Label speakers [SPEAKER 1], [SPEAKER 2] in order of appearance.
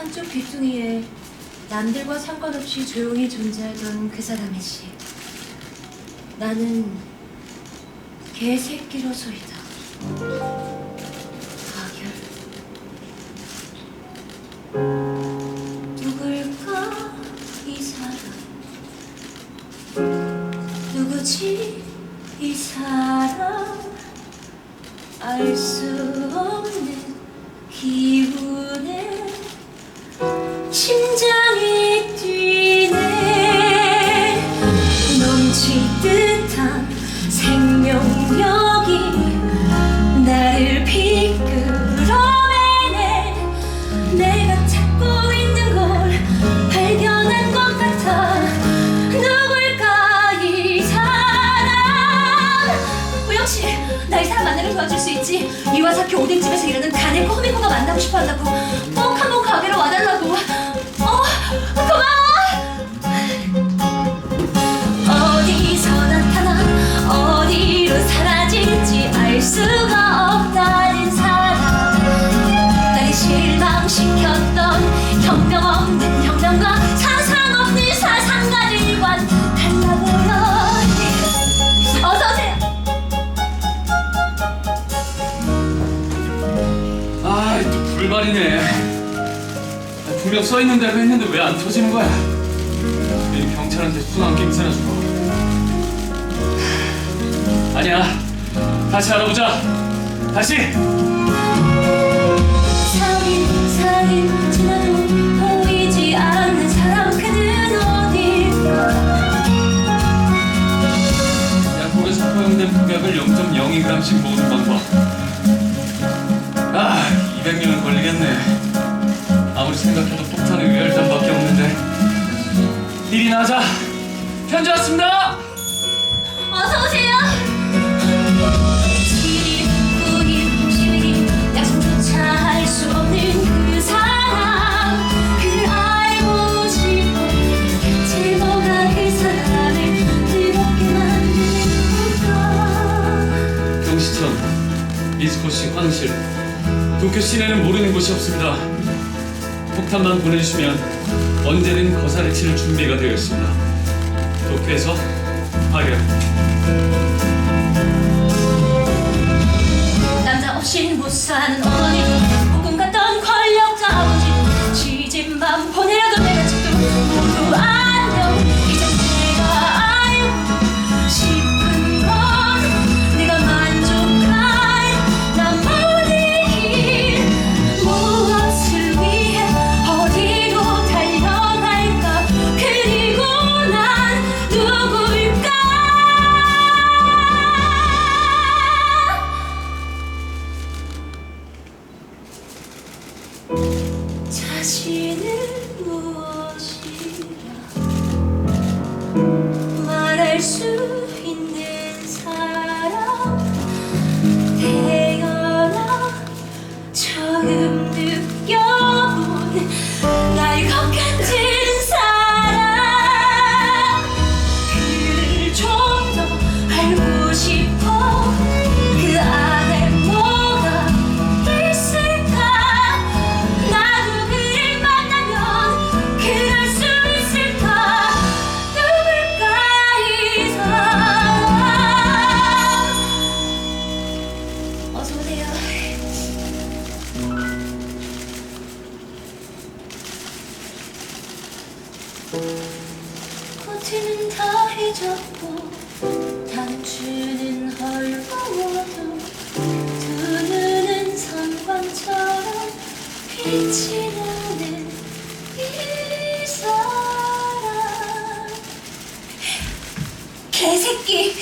[SPEAKER 1] 한쪽 귀퉁이에 남들과 상관없이 조용히 존재하던 그 사람이지. 나는 개새끼로소이다. 가결. 누굴까 이 사람? 누구지 이 사람? 알수 싶어 한다고 꼭 한 번 가게로 와달라고. 어 고마워. 어디서 나타나 어디로 사라질지 알 수가 없다는 사람 나를 실망시켰던 혁명 없는 혁명과
[SPEAKER 2] 아, 분명 써 있는 대로 했는데 왜 안 터지는 거야? 괜히 경찰한테 순한 갱세나 주고. 아니야. 다시 알아보자. 다시.
[SPEAKER 1] 살인 살인 지나도 보이지 않는 사람 그는 어딜까
[SPEAKER 2] 약국에서 허용된 폭약을 0.02g씩 먹는 방법. 아, 200년은 걸리겠네. 아무리 생각해도 폭탄의 위혈단밖에 없는데. 일이나 하자. 편지 왔습니다.
[SPEAKER 1] 어서 오세요. 7일, 9일, 10일 약속조차 할수 없는 그 사람 그 알고 싶어 대체 뭐가 그 사람을 뜨겁게 만드는가
[SPEAKER 2] 경시청, 미스코시 화장실, 도쿄 시내는 모르는 곳이 없습니다. 폭탄만 보내주시면 언제든 거사를 치를 준비가 되어 있습니다. 도쿄에서 파견.
[SPEAKER 1] 자신 코트는 다 해졌고 단추는 헐거워도 두 눈은 선광처럼 빛이 나는 이 사람. 개새끼